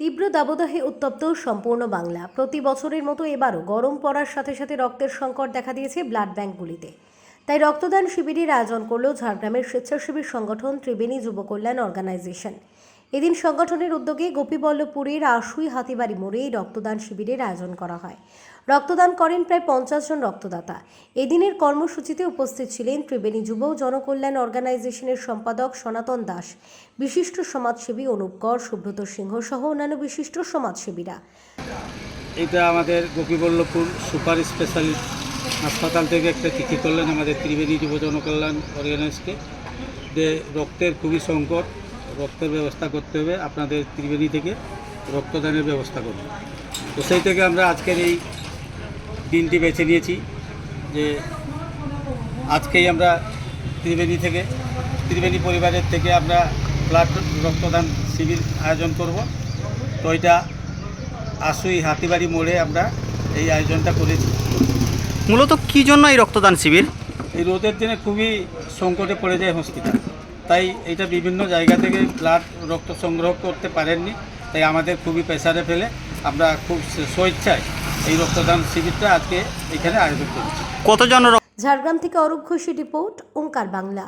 তীব্র দাবদাহে উত্তপ্ত সম্পূর্ণ বাংলা। প্রতি বছরের মতো এবারও গরম পড়ার সাথে সাথে রক্তের সংকট দেখা দিয়েছে ব্লাড ব্যাঙ্কগুলিতে। তাই রক্তদান শিবিরের আয়োজন করল ঝাড়গ্রামের স্বেচ্ছাসেবী সংগঠন ত্রিবেণী যুব কল্যাণ অর্গানাইজেশন। এদিন সংগঠনের উদ্যোগে গোপীবল্লভপুরের আশুই হাতিবাড়ি মোড়ে রক্তদান শিবিরের আয়োজন করা হয়। রক্তদান করেন প্রায় পঞ্চাশ জন রক্তদাতা। এদিনের কর্মসূচিতে উপস্থিত ছিলেন ত্রিবেণী যুব জনকল্যাণ অর্গানাইজেশনের সম্পাদক সনাতন দাস, বিশিষ্ট সমাজসেবী অনুপ কর, সুব্রত সিংহ সহ অন্যান্য বিশিষ্ট সমাজসেবীরা। এটা আমাদের গোপীবল্লভপুর সুপার স্পেশালিস্ট হাসপাতাল থেকে একটা চিঠি করলেন আমাদের ত্রিবেণী যুব জনকল্যাণ অর্গানাইজকে যে রক্তের খুবই সংকট রক্তের ব্যবস্থা করতে হবে আপনাদের ত্রিবেণী থেকে রক্তদানের ব্যবস্থা করবে তো সেই থেকে আমরা আজকের এই দিনটি বেছে নিয়েছি যে আজকেই আমরা ত্রিবেণী থেকে ত্রিবেণী পরিবারের থেকে আমরা ব্লাড রক্তদান শিবির আয়োজন করব। তো এটা আসুই হাতিবাড়ি মোড়ে আমরা এই আয়োজনটা করেছি। মূলত কি জন্য এই রক্তদান শিবির? এই রোদের দিনে খুবই সংকটে পড়ে যায় হসপিটাল। তাই এটা বিভিন্ন জায়গা থেকে ব্লাড রক্ত সংগ্রহ করতে পারেননি তাই আমাদের খুবই প্রেসারে ফেলে আমরা খুব স্বেচ্ছায় এই রক্তদান শিবিরটা আজকে এখানে আয়োজন করছি। কতজন ঝাড়গ্রাম থেকে অরূপ ঘোষী রিপোর্ট ওঙ্কার বাংলা।